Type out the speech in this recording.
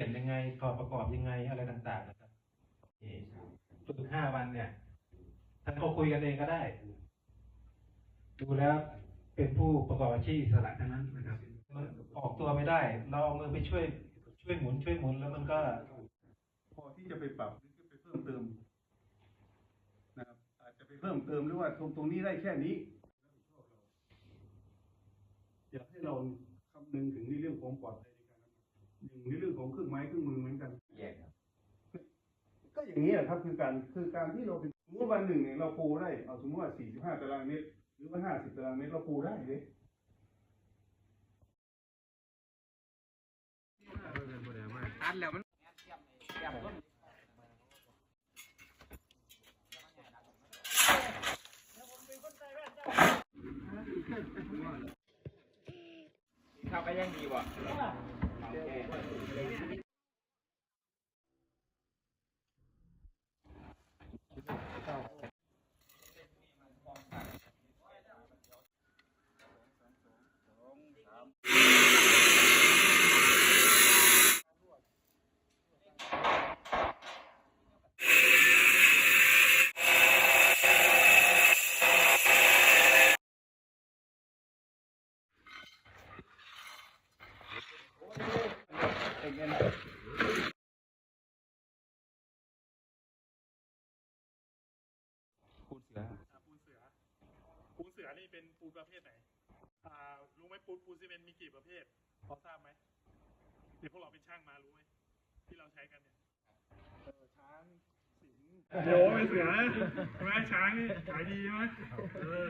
ขียนยังไงถอประกอบยังไงอะไรต่างๆนะครับฝึกห้าวันเนี่ยท่านก็คุยกันเองก็ได้ ดูแล้วเป็นผู้ประกอบอาชีพอิสระทั้งนั้นนะครับ มันออกตัวไม่ได้ เราเอามือไปช่วย ช่วยหมุนช่วยหมุนแล้วมันก็ พอที่จะไปปรับหรือจะไปเพิ่มเติมนะครับ อาจจะไปเพิ่มเติมหรือว่าตรงตรงนี้ได้แค่นี้อยากให้เราคำนึงถึงในเรื่องของปลอดภัย ในการทำงานหนึ่งในเรื่องของเครื่องไม้เครื่องมือเหมือนกัน แยกครับก็อย่างนี้แหละครับคือการคือการที่เราเป็นสมมติวันหนึ่งเนี่ยเราปูได้เอาสมมติว่า45ตารางเมตรหรือว่า50ตารางเมตรเราปูได้เลยอันแล้วมันข้าวก็ยังดีว่ Okay. ปูนเสือปูนเสือ ปูนเสือนี่เป็นปูนประเภทไหน อ่า รู้ไหมปูนปูนซีเมนต์มีกี่ประเภท พอทราบไหมเดี๋ยวพวกเราเป็นช่างมารู้ไหมที่เราใช้กันเนี่ยเออช้างสิงห์โอ้โหเป็นเสือใช่ไหมช้างนี่ขายดีใช่ไหมเออ